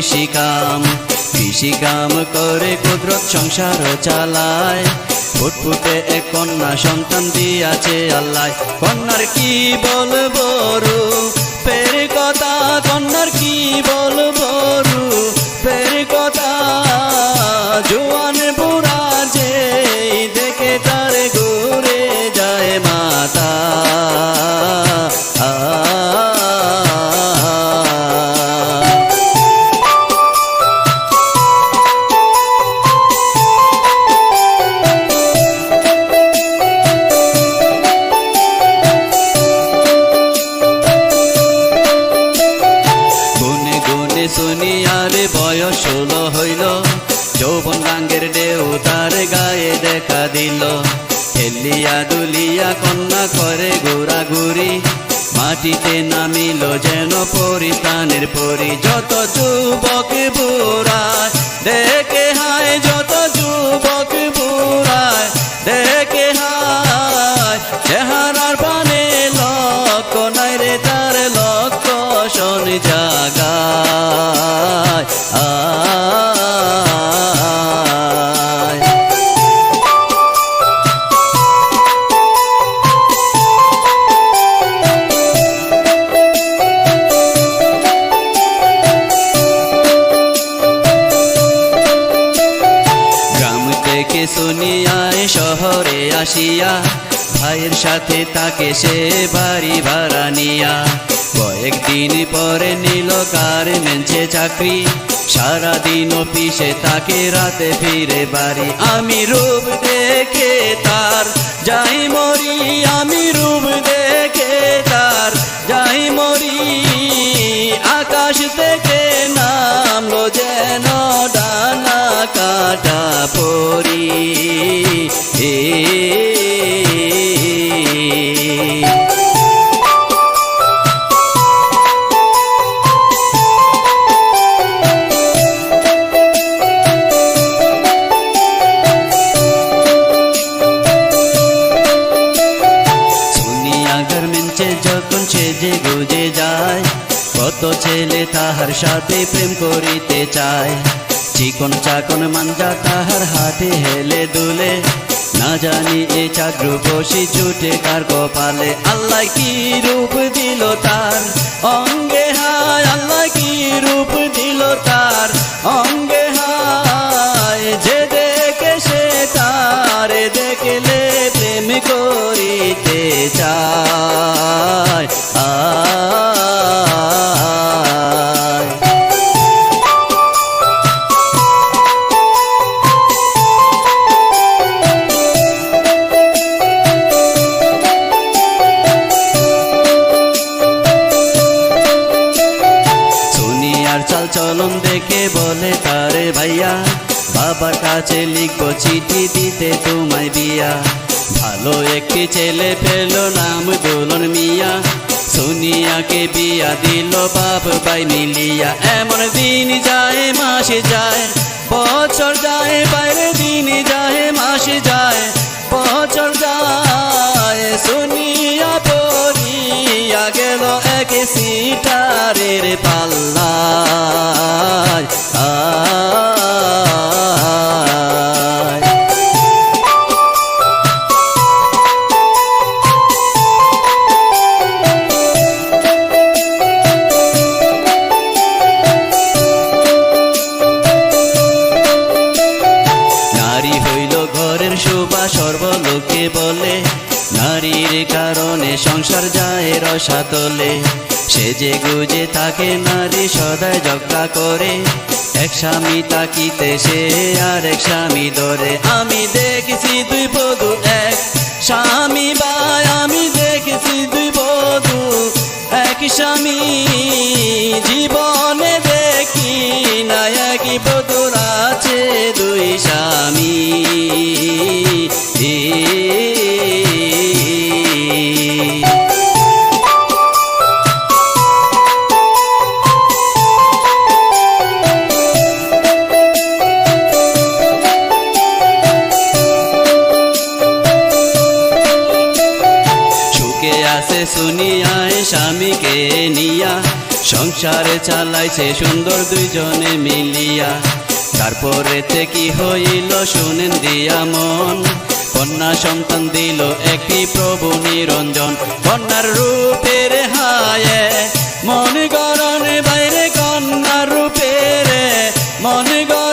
কৃষিকাম কৃষি কাম করে কুদরত সংসার চালায়। ফুটফুটে এক কন্যা সন্তান দিয়াছে আল্লাহ। কন্যার কি বলব রু পের কথা, কন্যার কি বলব মাটিতে নামিল যেন পরিতানের পরি। যত যুবক বুড়া দেখে হায় যত আসিয়া, ভাইয়ের সাথে তাকে সে বাড়ি ভাড়া নিয়া। কয়েকদিন পরে নিল কার মেনছে চাকরি, সারাদিন অফিসে তাকে রাতে ফিরে বাড়ি। আমি রূপ দেখে তার, যাই মরি, আমি রূপ দেখে তার, যাই মরি, আকাশ থেকে নামলো যেন কাটা পরি গুজে যায় কত ছেলে তাহার সাথে প্রেম করিতে চায়। চিকন চাকন মাঞ্জা তাহার হাতে হেলে দুলে। না জানি এ চাগ্র বসি ছুটে কার কপালে। আল্লাহ কি রূপ দিল তার অঙ্গে হায়? আল্লাহ কি রূপ দিল তার অঙ্গে হায়? যে দেখে সে তারে দেখলে প্রেম করিতে চায়। চলন দেখে বলে, তারে ভাইয়া, বাবার কাছে লিখব চিঠি দিতে তোমায় বিয়া। ভালো একটি ছেলে পেল নাম দোলন মিয়া। সোনিয়াকে বিয়া দিল বাপ ভাই মিলিয়া। এমন দিন যায়, মাসে যায়, বছর যায়, বাইরে দিন যায়, মাসে যায়, বছর যায়। শুনিয়া পড়িয়া গেল এক সিটারের পাল্লায়। আয় নারীর কারণে সংসার যায় রসাতলে। সে যে গুজে থাকে নারী সদায় ঝগড়া করে। এক স্বামী তাকিতে সে আর এক স্বামী ধরে। আমি দেখেছি দুই বধু এক। স্বামী বা আমি দেখেছি দুই বধু। এক স্বামী জীবনে দেখি নায়ক বদুর আছে দুই স্বামী। সুখে নিয়া। সংসারে চালাইছে সুন্দর দুইজনে মিলিয়া। তারপরে কি হইল শুনেন দিয়া মন। কন্যা সন্তান দিল একটি প্রভু নিরঞ্জন। কন্যার রূপের হায়ে মন গরণ বাইরে কন্যার রূপের। মন গরণ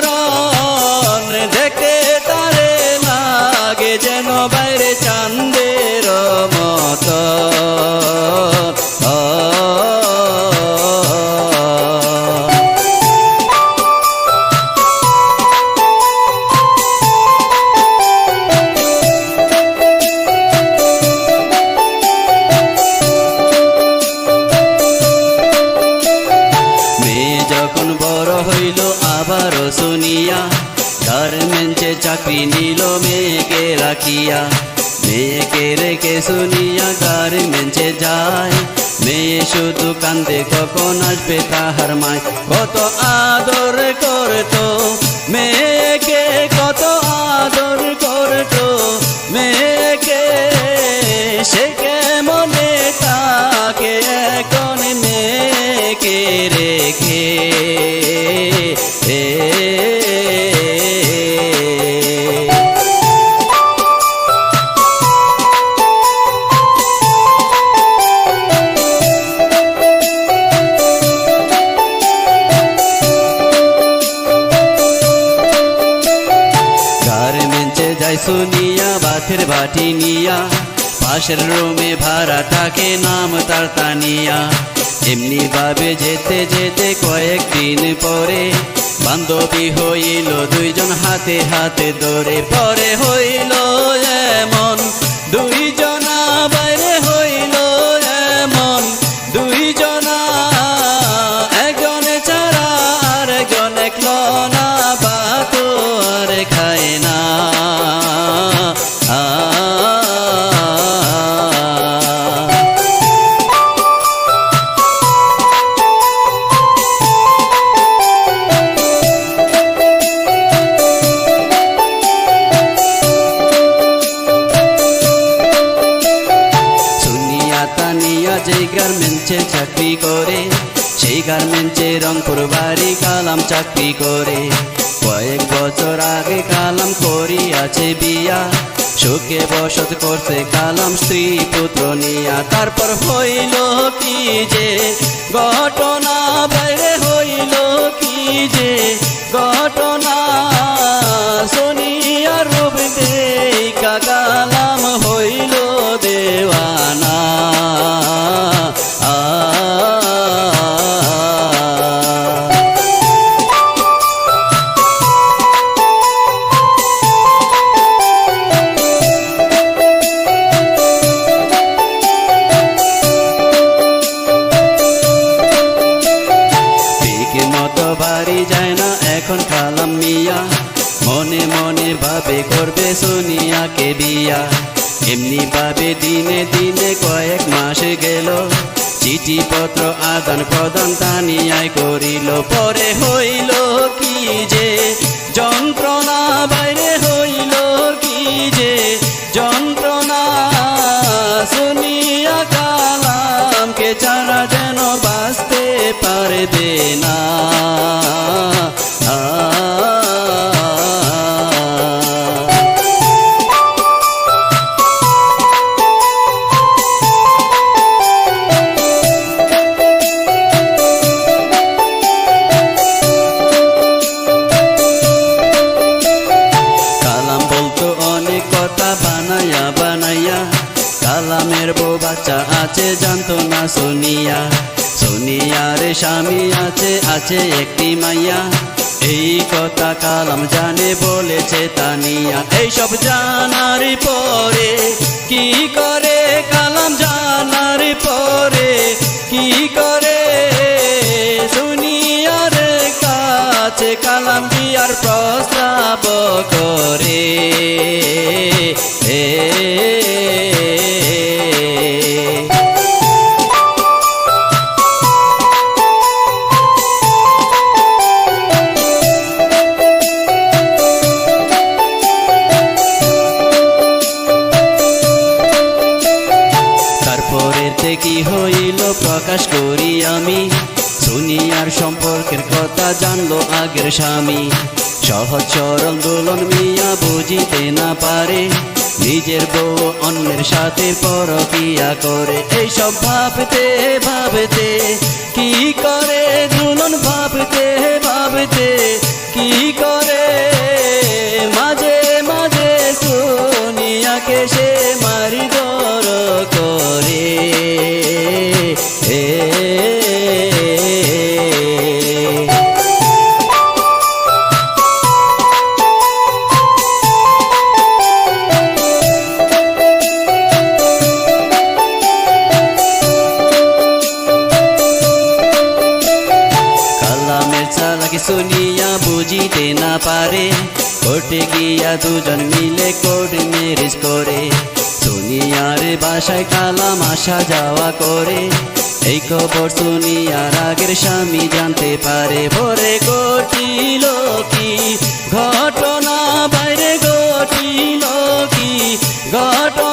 রেখে গার মেঞ্চে যায়। মেয়ে শুধু কান্দে কখন আসবে তাহার মায়? কত আদর করতো মেয়েকে, কত আদর ভাটি বাটি নিয়া, পাশের রুমে ভাড়া থাকে নাম তার তানিয়া এমনি ভাবে যেতে যেতে কয়েকদিন পরে বান্ধবী হইল দুইজন হাতে হাতে ধরে। পরে হইল এমন চাকরি করে। কয়েক বছর আগে কালাম করিয়াছে বিয়া। সুখে বসত করছে কালাম স্ত্রী পুত্র নিয়া। তারপর হইল কি যে পত্র আদান প্রদান তানিয়ায় করিল। পরে হইল কি যে আছে একটি মাইয়া। এই কথা কালাম জানে বলেছে তানিয়া। এইসব জানার পরে কি করে কালাম জানার পরে কি করে? শুনিয়ার কাছে কালাম বিয়ার প্রস্তাব করে? জানলো স্বামী। সহজ সরল দোলন মিয়া বুঝিতে না পারে। নিজের বউ অন্যের সাথে পরকিয়া করে। এইসব ভাবতে ভাবতে কি করে? দুলন ভাবতে ভাবতে কি করে? আসা যাওয়া করে। এই খবর শুনিয়ার আগের স্বামী জানতে পারে, ভরে ঘটিল কি? ঘটনা বাইরে ঘটিল কি? ঘটনা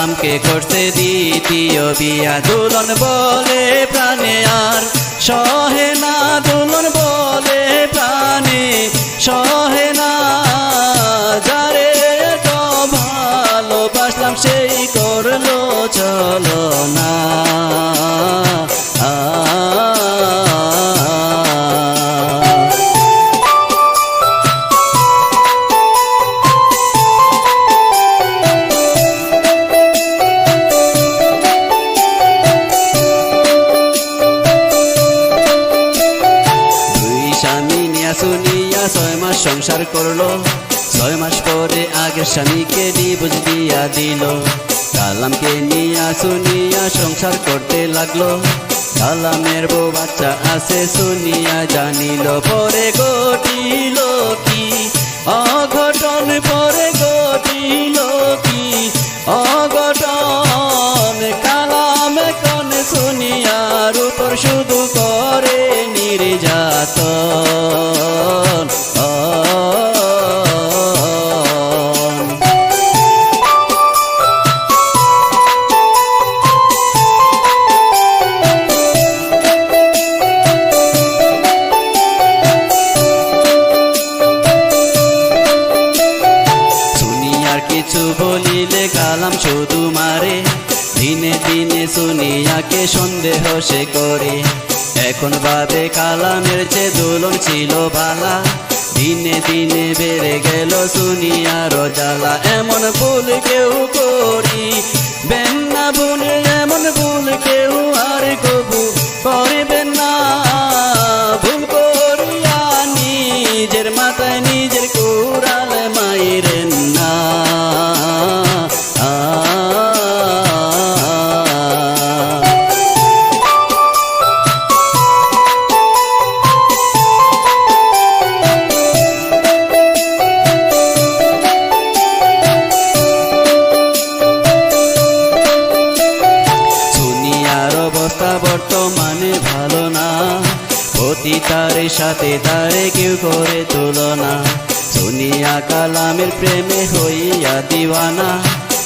কালামকে করতে দ্বিতীয় বিয়া। দোলন বলে প্রাণে আর সহে না। দোলন বলে প্রাণে সহে না। যারে তো ভালোবাসলাম, সেই করল, চলো না। সংসার করল। ছয় মাস পরে আগে স্বামীকে ডিভোর্স দিয়া দিল। কালামকে নিয়া শুনিয়া সংসার করতে লাগল। কালামের বউ বাচ্চা আছে শুনিয়া জানিল, পরে ঘটিল এখন ভাবে কালামের মেরছে দোলন ছিল ভালা দিনে দিনে বেড়ে গেল শুনিয়া রজালা এমন ভুল সাথে তারে কেউ করে তুলনা। দুনিয়া কালামের প্রেমে হইয়া দিওয়ানা।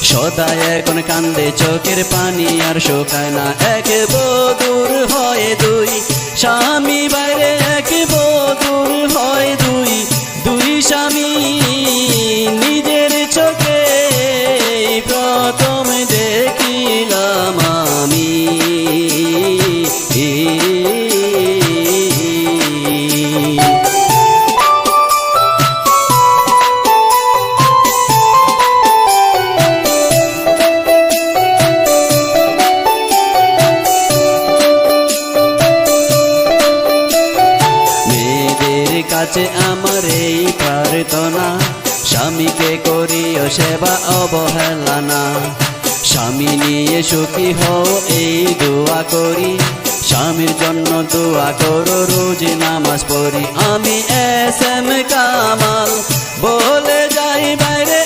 সদায় এখন কান্দে চোখের পানি আর শোকায় না। এক বদুর হয় দুই, স্বামী বাইরে এক বদুর হয় দুই। দুই স্বামী নিজের কাছে আমার এই প্রার্থনা। স্বামীকে করিও সেবা অবহেলা না স্বামী নিয়ে সুখী হও, এই দোয়া করি। স্বামীর জন্য দোয়া করো, রোজ নামাজ পড়ি। আমি এস এম কামাল, বলে যাই বাইরে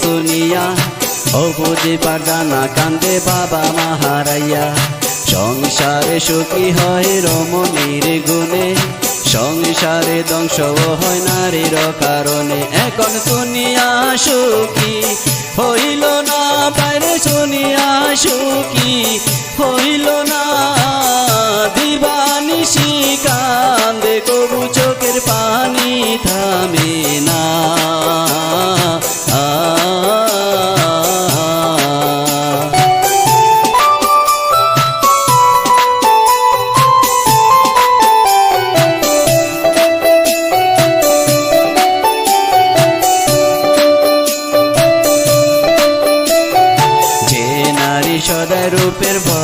শুনিয়া বুঝি পারদানা কান্দে বাবা মা হারাইয়া সংসারে সুখী হয় রমণীর গুণে, সংসারে ধ্বংস হয় নারীর কারণে। এখন শুনিয়া সুখী, হইল না বাইরে শুনিয়া সুখী, হইল না দিবানিশি কান্দে কবু চোখের পানি থামে না।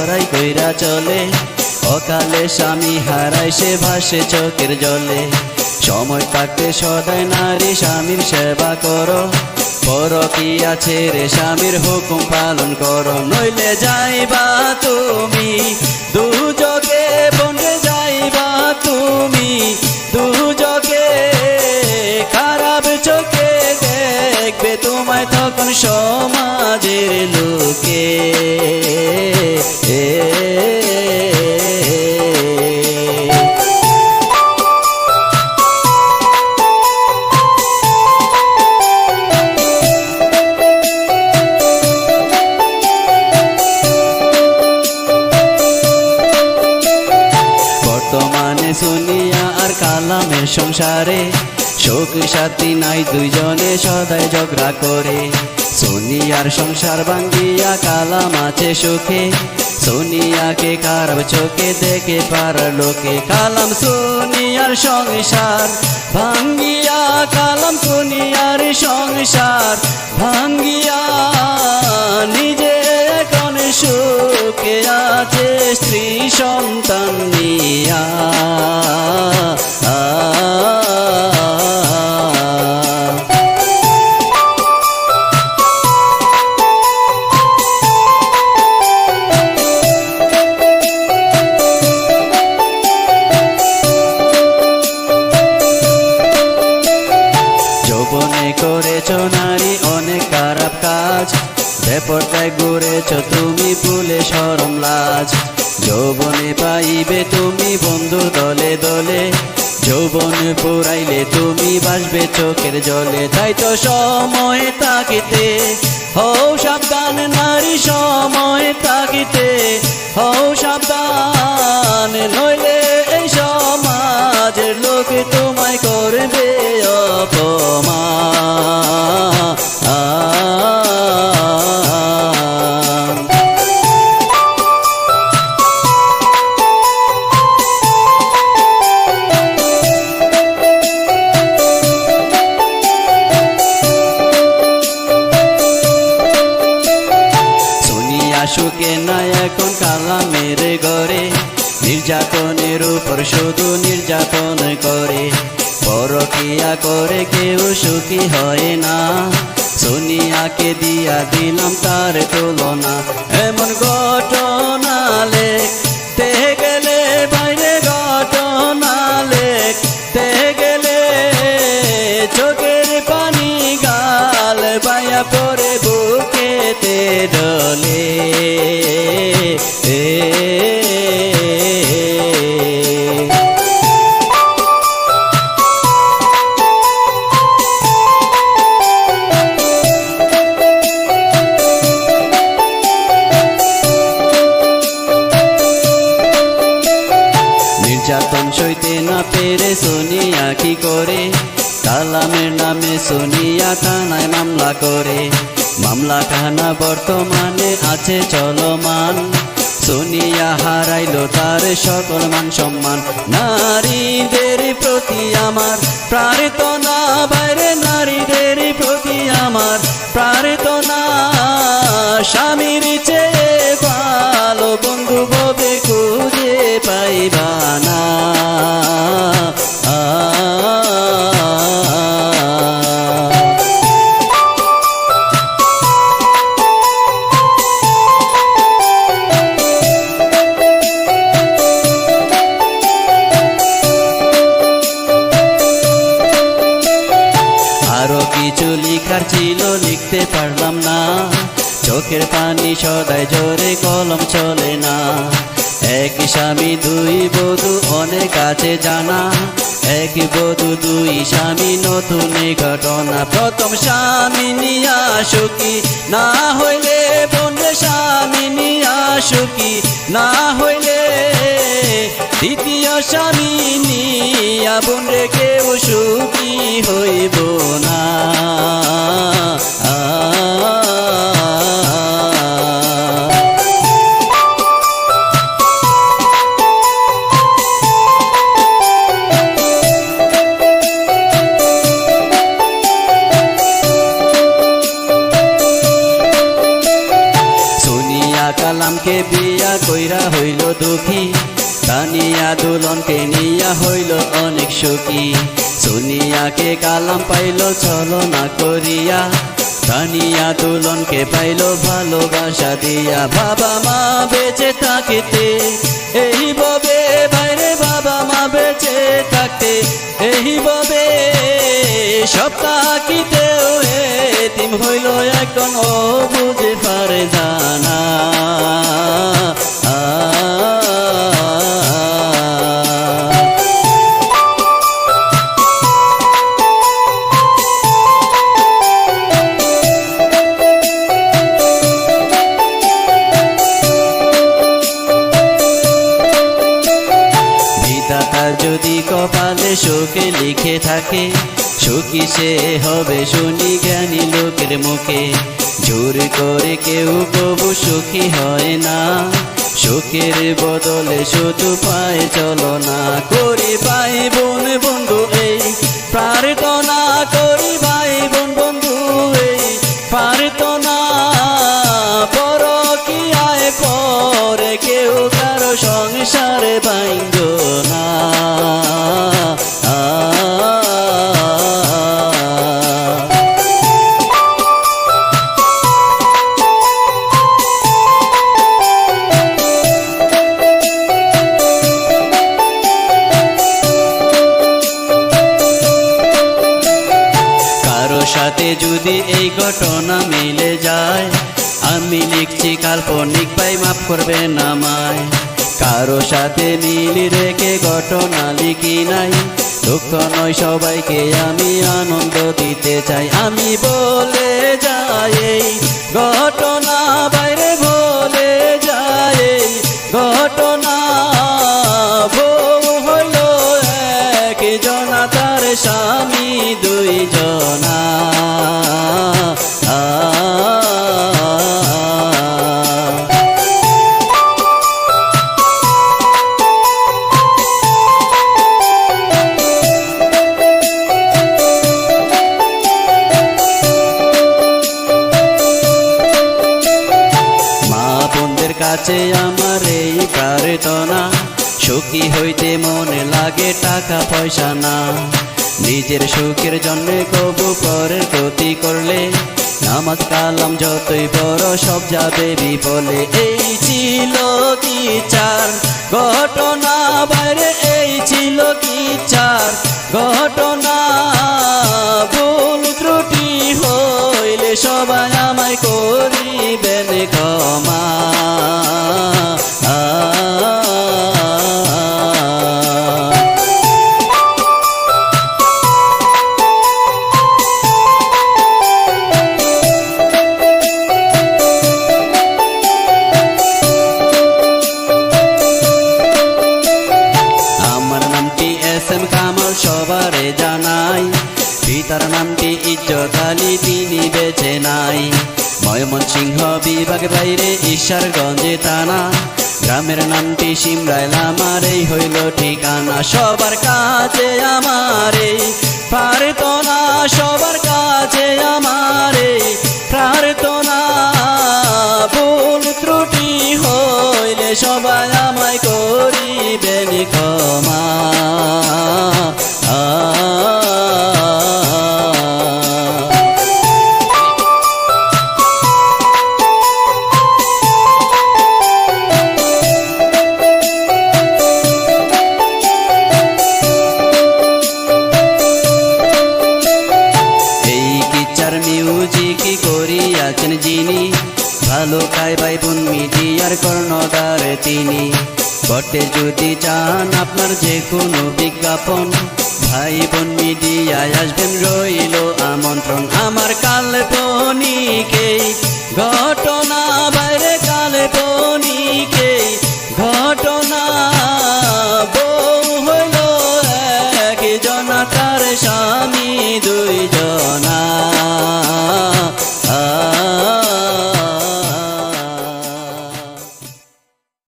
রূপের কইরা চলে। অকালে স্বামী হারায় সে ভাসে চোখের জলে। সময় থাকতে সদায় নারী স্বামীর সেবা করো। পর কি আছে রে স্বামীর হুকুম পালন করো। নইলে যাইবা তুমি দুজকে বনে যাইবা তুমি দুজকে খারাপ চোখে দেখবে তোমায় তখন সমাজের লোকে। বর্তমানে শুনিয়া আর কালামের সংসারে শোক সাথী নাই দুইজনে সদাই ঝগড়া করে। সোনিয়ার সংসার ভাঙ্গিয়া কালাম আছে সুখে। সোনিয়াকে খারাপ চোখে দেখে পার লোকে। কালাম সোনিয়ার সংসার ভাঙ্গিয়া, কালাম সোনিয়ার সংসার ভাঙ্গিয়া। নিজে সুখে আছে স্ত্রী সন্তান নিয়া। লাজ যৌবনে পাইবে তুমি বন্ধু দলে দলে যৌবন পুরাইলে তুমি বাসবে চোখের জলে তাই তো সময় তাকিতে হও সাবধান নারী সময় তাকিতে হও সাবধান নইলে এই সমাজের লোক তোমায় করবে অপমান উপর শুধু নির্যাতন করে, পরকিয়া করে কেউ সুখী হয় না। সোনিয়াকে দিয়া দিলাম তার তুলনা। এমন ঘটনা কালামের নামে সোনিয়া থানায় মামলা করে। মামলা খানা বর্তমানে আছে চলমান। সোনিয়া হারাইলো তার সকল মান সম্মান। নারীদের প্রতি আমার প্রার্থনা, বাইরে নারীদের প্রতি আমার প্রার্থনা। স্বামীর চেয়ে ভালো বন্ধু ববে খুঁজে পাইবা না। চোখের পানি সদায় জোরে কলম চলে না। এক স্বামী, দুই বধু, অনেক আছে জানা। এক বধু, দুই স্বামী, নতুন ঘটনা। প্রথম স্বামী নিয়া সুখী না হইলে বন্ধে স্বামী নিয়া সুখী না হইলে দ্বিতীয় স্বামী নিয়া কেউ সুখী হইব না। কালামকে বিয়া কইরা হইল দুঃখী। তানিয়া দুলনকে নিয়া হইল অনেক সুখী। সোনিয়াকে কালাম পাইল চলো না করিয়া। তানিয়া দুলনকে পাইল ভালোবাসা দিয়া। বাবা মা বেঁচে থাকিতে, এই ববে বাইরে বাবা মা বেঁচে থাকতে, এই ববে সপ্তাহিতেও এতিম হইল এখন ও বুঝে পারে জানা। থাকে। সুখী সে হবে শুনি জ্ঞানী লোকের মুখে। জোর করে কেউ কবু সুখী হয় না। সুখের বদলে শুধু পায় চলো না। করে পায় বোন, বন্ধু এই প্রার্থনা নয়, সবাইকে আমি আনন্দ দিতে চাই। আমি বলে যাই এই ঘটনা, বাইরে বলে যাই এই ঘটনা। বউ হইল এক জনা তার স্বামী দুই জনা টাকা পয়সা না। নিজের সুখের জন্য কবু পরের ক্ষতি করলে নামাজ কালাম যতই বড় সব যাবে বিপলে এই ছিল কি চার? ঘটনা বাইরে, এই ছিল কি চার? ঘটনা